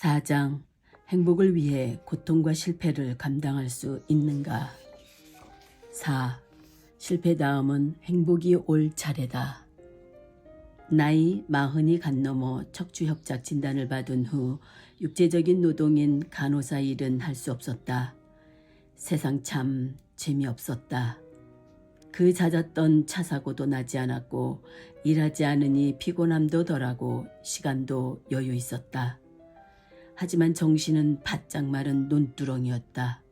4장 행복을 위해 고통과 실패를 감당할 수 있는가? 4. 실패 다음은 행복이 올 차례다. 나이 마흔이 간 넘어 척추협작 진단을 받은 후 육체적인 노동인 간호사 일은 할 수 없었다. 세상 참 재미없었다. 그 잦았던 차 사고도 나지 않았고 일하지 않으니 피곤함도 덜하고 시간도 여유 있었다. 하지만 정신은 바짝 마른 논두렁이었다.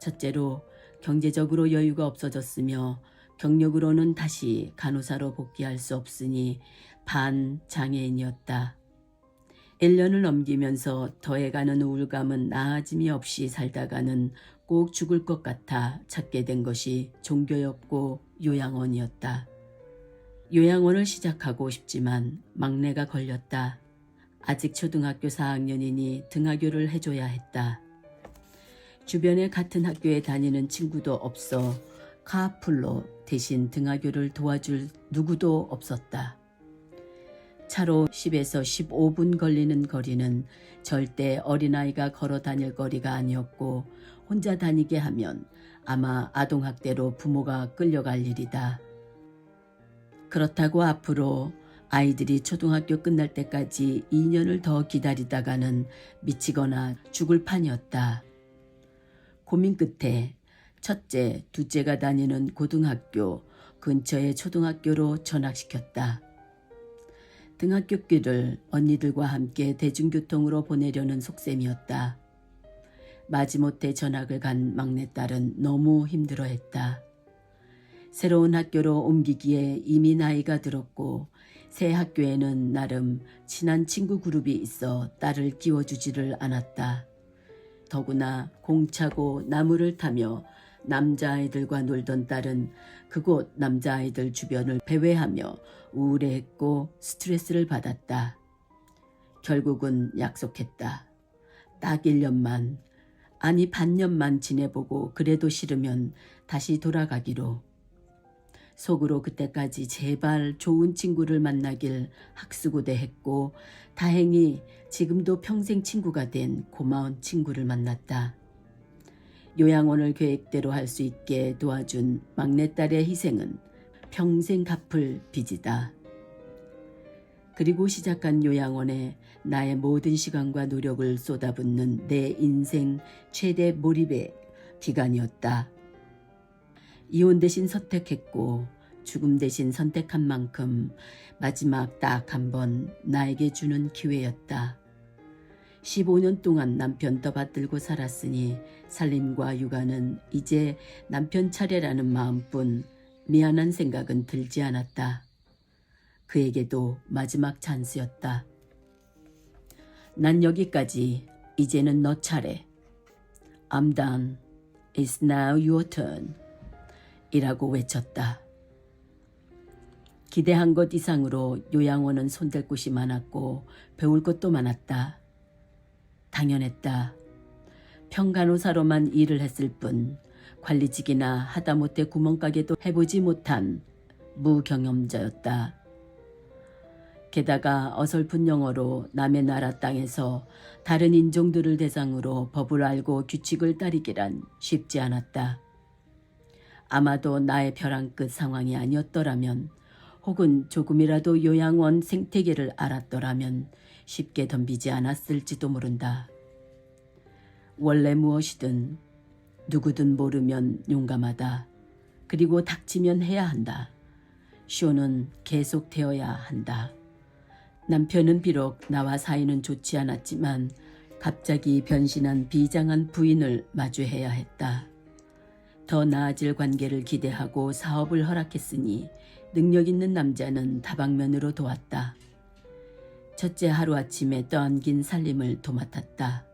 첫째로 경제적으로 여유가 없어졌으며 경력으로는 다시 간호사로 복귀할 수 없으니 반 장애인이었다. 1년을 넘기면서 더해가는 우울감은 나아짐이 없이 살다가는 꼭 죽을 것 같아 찾게 된 것이 종교였고 요양원이었다. 요양원을 시작하고 싶지만 막내가 걸렸다. 아직 초등학교 4학년이니 등하교를 해줘야 했다. 주변에 같은 학교에 다니는 친구도 없어 카풀로 대신 등하교를 도와줄 누구도 없었다. 차로 10에서 15분 걸리는 거리는 절대 어린아이가 걸어 다닐 거리가 아니었고 혼자 다니게 하면 아마 아동학대로 부모가 끌려갈 일이다. 그렇다고 앞으로 아이들이 초등학교 끝날 때까지 2년을 더 기다리다가는 미치거나 죽을 판이었다. 고민 끝에 첫째, 둘째가 다니는 고등학교 근처의 초등학교로 전학시켰다. 등학교길을 언니들과 함께 대중교통으로 보내려는 속셈이었다. 마지못해 전학을 간 막내딸은 너무 힘들어했다. 새로운 학교로 옮기기에 이미 나이가 들었고 새 학교에는 나름 친한 친구 그룹이 있어 딸을 끼워주지를 않았다. 더구나 공차고 나무를 타며 남자아이들과 놀던 딸은 그곳 남자아이들 주변을 배회하며 우울해했고 스트레스를 받았다. 결국은 약속했다. 딱 1년만, 아니 반년만 지내보고 그래도 싫으면 다시 돌아가기로. 속으로 그때까지 제발 좋은 친구를 만나길 학수고대했고 다행히 지금도 평생 친구가 된 고마운 친구를 만났다. 요양원을 계획대로 할 수 있게 도와준 막내딸의 희생은 평생 갚을 빚이다. 그리고 시작한 요양원에 나의 모든 시간과 노력을 쏟아붓는 내 인생 최대 몰입의 기간이었다. 이혼 대신 선택했고 죽음 대신 선택한 만큼 마지막 딱 한 번 나에게 주는 기회였다. 15년 동안 남편 떠받들고 살았으니 살림과 육아는 이제 남편 차례라는 마음뿐 미안한 생각은 들지 않았다. 그에게도 마지막 찬스였다. 난 여기까지 이제는 너 차례. I'm done. It's now your turn. 이라고 외쳤다. 기대한 것 이상으로 요양원은 손댈 곳이 많았고 배울 것도 많았다. 당연했다. 평간호사로만 일을 했을 뿐 관리직이나 하다못해 구멍가게도 해보지 못한 무경험자였다. 게다가 어설픈 영어로 남의 나라 땅에서 다른 인종들을 대상으로 법을 알고 규칙을 따르기란 쉽지 않았다. 아마도 나의 벼랑 끝 상황이 아니었더라면 혹은 조금이라도 요양원 생태계를 알았더라면 쉽게 덤비지 않았을지도 모른다. 원래 무엇이든 누구든 모르면 용감하다. 그리고 닥치면 해야 한다. 쇼는 계속 되어야 한다. 남편은 비록 나와 사이는 좋지 않았지만 갑자기 변신한 비장한 부인을 마주해야 했다. 더 나아질 관계를 기대하고 사업을 허락했으니 능력 있는 남자는 다방면으로 도왔다. 첫째 하루아침에 떠안긴 살림을 도맡았다.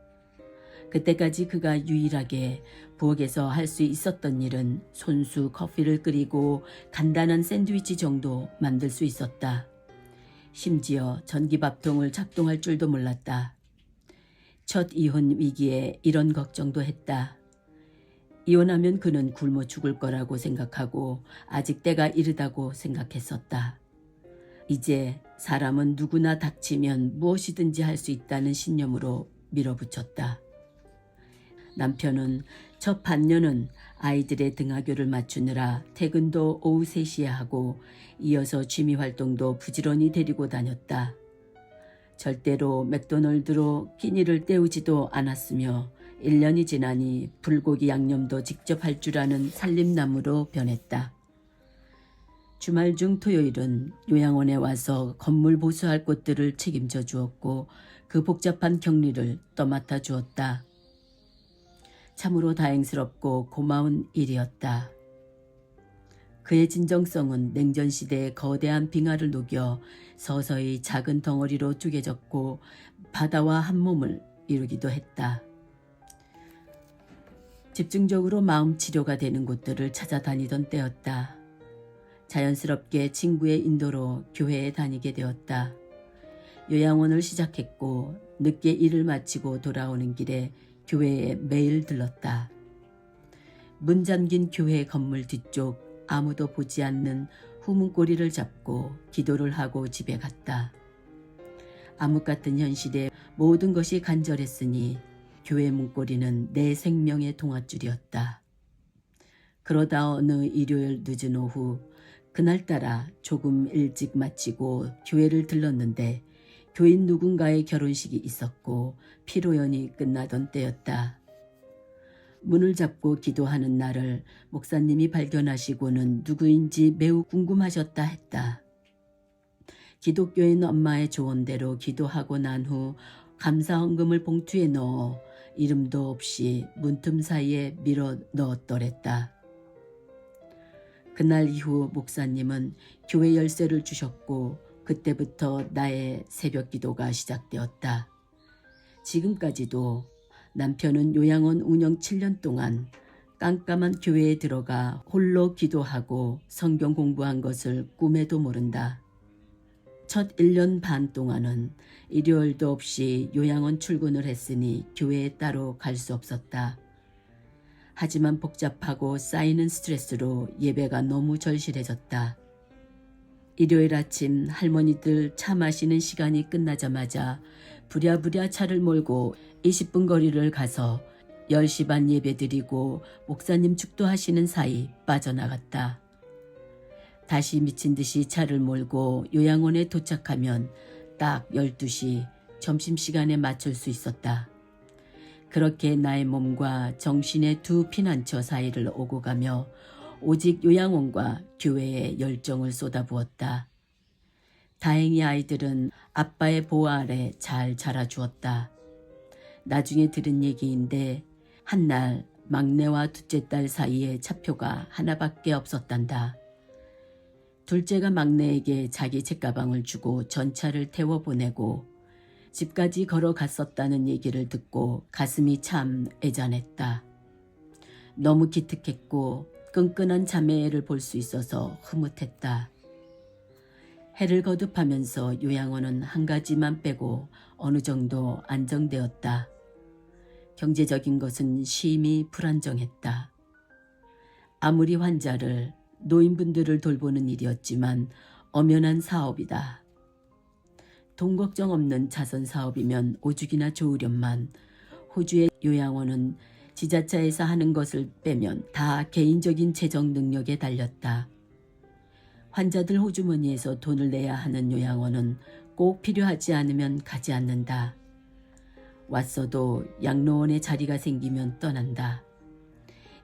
그때까지 그가 유일하게 부엌에서 할 수 있었던 일은 손수 커피를 끓이고 간단한 샌드위치 정도 만들 수 있었다. 심지어 전기밥통을 작동할 줄도 몰랐다. 첫 이혼 위기에 이런 걱정도 했다. 이혼하면 그는 굶어 죽을 거라고 생각하고 아직 때가 이르다고 생각했었다. 이제 사람은 누구나 닥치면 무엇이든지 할 수 있다는 신념으로 밀어붙였다. 남편은 첫 반년은 아이들의 등하교를 맞추느라 퇴근도 오후 3시에 하고 이어서 취미 활동도 부지런히 데리고 다녔다. 절대로 맥도널드로 끼니를 때우지도 않았으며 1년이 지나니 불고기 양념도 직접 할 줄 아는 살림남으로 변했다. 주말 중 토요일은 요양원에 와서 건물 보수할 것들을 책임져 주었고 그 복잡한 격리를 떠맡아 주었다. 참으로 다행스럽고 고마운 일이었다. 그의 진정성은 냉전 시대의 거대한 빙하를 녹여 서서히 작은 덩어리로 쪼개졌고 바다와 한 몸을 이루기도 했다. 집중적으로 마음 치료가 되는 곳들을 찾아다니던 때였다. 자연스럽게 친구의 인도로 교회에 다니게 되었다. 요양원을 시작했고 늦게 일을 마치고 돌아오는 길에 교회에 매일 들렀다. 문 잠긴 교회 건물 뒤쪽 아무도 보지 않는 후문고리를 잡고 기도를 하고 집에 갔다. 암흑 같은 현실에 모든 것이 간절했으니 교회 문고리는 내 생명의 동아줄이었다. 그러다 어느 일요일 늦은 오후 그날따라 조금 일찍 마치고 교회를 들렀는데 교인 누군가의 결혼식이 있었고 피로연이 끝나던 때였다. 문을 잡고 기도하는 나를 목사님이 발견하시고는 누구인지 매우 궁금하셨다 했다. 기독교인 엄마의 조언대로 기도하고 난 후 감사 헌금을 봉투에 넣어 이름도 없이 문틈 사이에 밀어 넣었더랬다. 그날 이후 목사님은 교회 열쇠를 주셨고 그때부터 나의 새벽 기도가 시작되었다. 지금까지도 남편은 요양원 운영 7년 동안 깜깜한 교회에 들어가 홀로 기도하고 성경 공부한 것을 꿈에도 모른다. 첫 1년 반 동안은 일요일도 없이 요양원 출근을 했으니 교회에 따로 갈 수 없었다. 하지만 복잡하고 쌓이는 스트레스로 예배가 너무 절실해졌다. 일요일 아침 할머니들 차 마시는 시간이 끝나자마자 부랴부랴 차를 몰고 20분 거리를 가서 10시 반 예배 드리고 목사님 축도하시는 사이 빠져나갔다. 다시 미친 듯이 차를 몰고 요양원에 도착하면 딱 12시 점심시간에 맞출 수 있었다. 그렇게 나의 몸과 정신의 두 피난처 사이를 오고 가며 오직 요양원과 교회에 열정을 쏟아부었다. 다행히 아이들은 아빠의 보호 아래 잘 자라주었다. 나중에 들은 얘기인데 한날 막내와 둘째 딸 사이에 차표가 하나밖에 없었단다. 둘째가 막내에게 자기 책가방을 주고 전차를 태워 보내고 집까지 걸어갔었다는 얘기를 듣고 가슴이 참 애잔했다. 너무 기특했고 끈끈한 자매를 볼 수 있어서 흐뭇했다. 해를 거듭하면서 요양원은 한 가지만 빼고 어느 정도 안정되었다. 경제적인 것은 심히 불안정했다. 아무리 환자를 노인분들을 돌보는 일이었지만 엄연한 사업이다. 돈 걱정 없는 자선 사업이면 오죽이나 좋으련만 호주의 요양원은 지자체에서 하는 것을 빼면 다 개인적인 재정 능력에 달렸다. 환자들 호주머니에서 돈을 내야 하는 요양원은 꼭 필요하지 않으면 가지 않는다. 왔어도 양로원에 자리가 생기면 떠난다.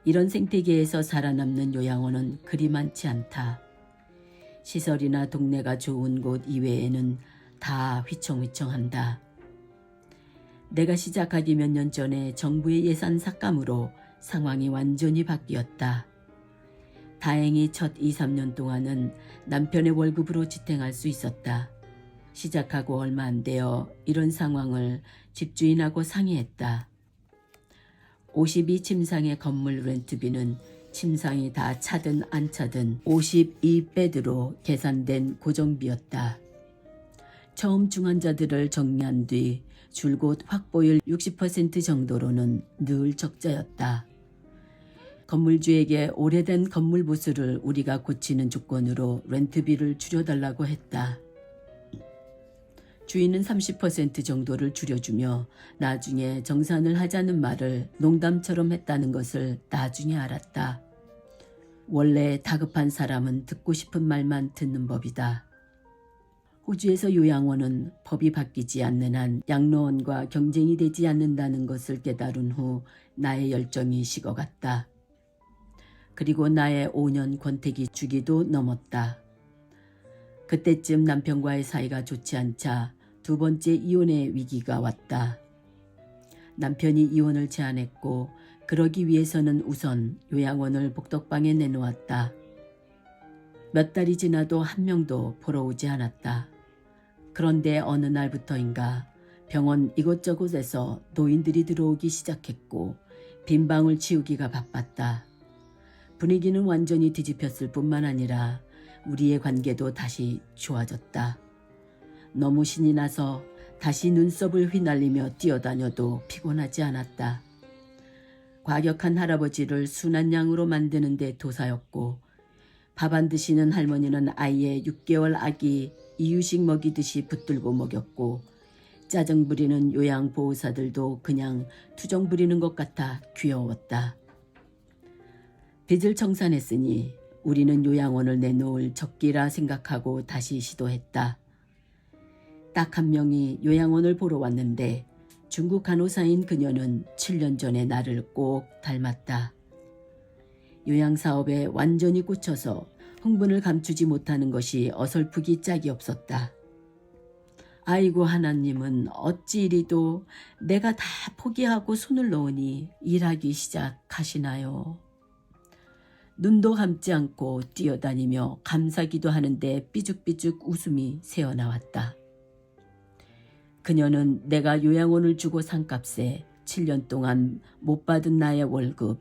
이런 생태계에서 살아남는 요양원은 그리 많지 않다. 시설이나 동네가 좋은 곳 이외에는 다 휘청휘청한다. 내가 시작하기 몇 년 전에 정부의 예산 삭감으로 상황이 완전히 바뀌었다. 다행히 첫 2, 3년 동안은 남편의 월급으로 지탱할 수 있었다. 시작하고 얼마 안 되어 이런 상황을 집주인하고 상의했다. 52 침상의 건물 렌트비는 침상이 다 차든 안 차든 52배드로 계산된 고정비였다. 처음 중환자들을 정리한 뒤 줄곧 확보율 60% 정도로는 늘 적자였다. 건물주에게 오래된 건물 보수를 우리가 고치는 조건으로 렌트비를 줄여달라고 했다. 주인은 30% 정도를 줄여주며 나중에 정산을 하자는 말을 농담처럼 했다는 것을 나중에 알았다. 원래 다급한 사람은 듣고 싶은 말만 듣는 법이다. 호주에서 요양원은 법이 바뀌지 않는 한 양로원과 경쟁이 되지 않는다는 것을 깨달은 후 나의 열정이 식어갔다. 그리고 나의 5년 권태기 주기도 넘었다. 그때쯤 남편과의 사이가 좋지 않자 두 번째 이혼의 위기가 왔다. 남편이 이혼을 제안했고 그러기 위해서는 우선 요양원을 복덕방에 내놓았다. 몇 달이 지나도 한 명도 보러 오지 않았다. 그런데 어느 날부터인가 병원 이곳저곳에서 노인들이 들어오기 시작했고 빈 방을 치우기가 바빴다. 분위기는 완전히 뒤집혔을 뿐만 아니라 우리의 관계도 다시 좋아졌다. 너무 신이 나서 다시 눈썹을 휘날리며 뛰어다녀도 피곤하지 않았다. 과격한 할아버지를 순한 양으로 만드는 데 도사였고 밥 안 드시는 할머니는 아이의 6개월 아기 이유식 먹이듯이 붙들고 먹였고 짜증 부리는 요양 보호사들도 그냥 투정 부리는 것 같아 귀여웠다. 빚을 청산했으니 우리는 요양원을 내놓을 적기라 생각하고 다시 시도했다. 딱 한 명이 요양원을 보러 왔는데 중국 간호사인 그녀는 7년 전에 나를 꼭 닮았다. 요양 사업에 완전히 꽂혀서 흥분을 감추지 못하는 것이 어설프기 짝이 없었다. 아이고 하나님은 어찌 이리도 내가 다 포기하고 손을 놓으니 일하기 시작하시나요? 눈도 감지 않고 뛰어다니며 감사기도 하는데 삐죽삐죽 웃음이 새어나왔다. 그녀는 내가 요양원을 주고 산 값에 7년 동안 못 받은 나의 월급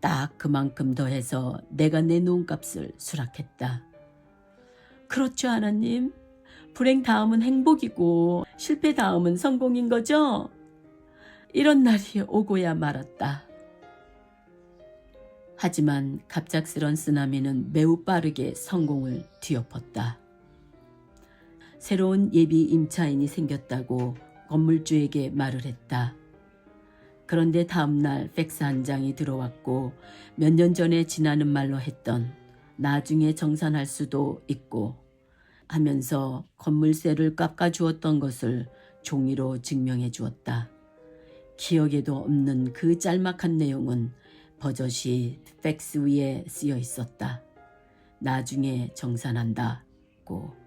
딱 그만큼 더해서 내가 내놓은 값을 수락했다. 그렇죠, 하나님. 불행 다음은 행복이고 실패 다음은 성공인 거죠? 이런 날이 오고야 말았다. 하지만 갑작스런 쓰나미는 매우 빠르게 성공을 뒤엎었다. 새로운 예비 임차인이 생겼다고 건물주에게 말을 했다. 그런데 다음날 팩스 한 장이 들어왔고 몇 년 전에 지나는 말로 했던 나중에 정산할 수도 있고 하면서 건물세를 깎아주었던 것을 종이로 증명해 주었다. 기억에도 없는 그 짤막한 내용은 버젓이 팩스 위에 쓰여 있었다. 나중에 정산한다고.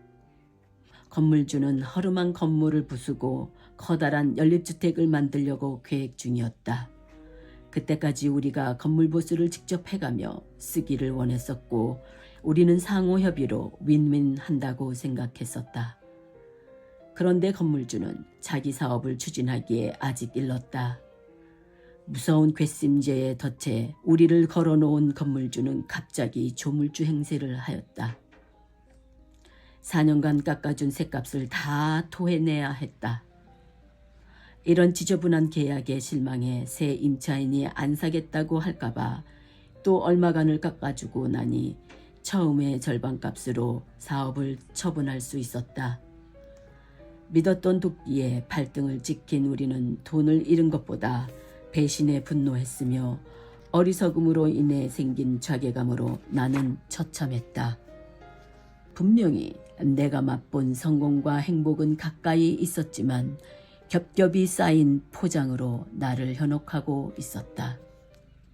건물주는 허름한 건물을 부수고 커다란 연립주택을 만들려고 계획 중이었다. 그때까지 우리가 건물 보수를 직접 해가며 쓰기를 원했었고 우리는 상호 협의로 윈윈 한다고 생각했었다. 그런데 건물주는 자기 사업을 추진하기에 아직 일렀다. 무서운 괘씸죄에 덫에 우리를 걸어놓은 건물주는 갑자기 조물주 행세를 하였다. 4년간 깎아준 새값을 다 토해내야 했다. 이런 지저분한 계약에 실망해 새 임차인이 안 사겠다고 할까봐 또 얼마간을 깎아주고 나니 처음의 절반값으로 사업을 처분할 수 있었다. 믿었던 도끼에 발등을 찍힌 우리는 돈을 잃은 것보다 배신에 분노했으며 어리석음으로 인해 생긴 좌괴감으로 나는 처참했다. 분명히 내가 맛본 성공과 행복은 가까이 있었지만 겹겹이 쌓인 포장으로 나를 현혹하고 있었다.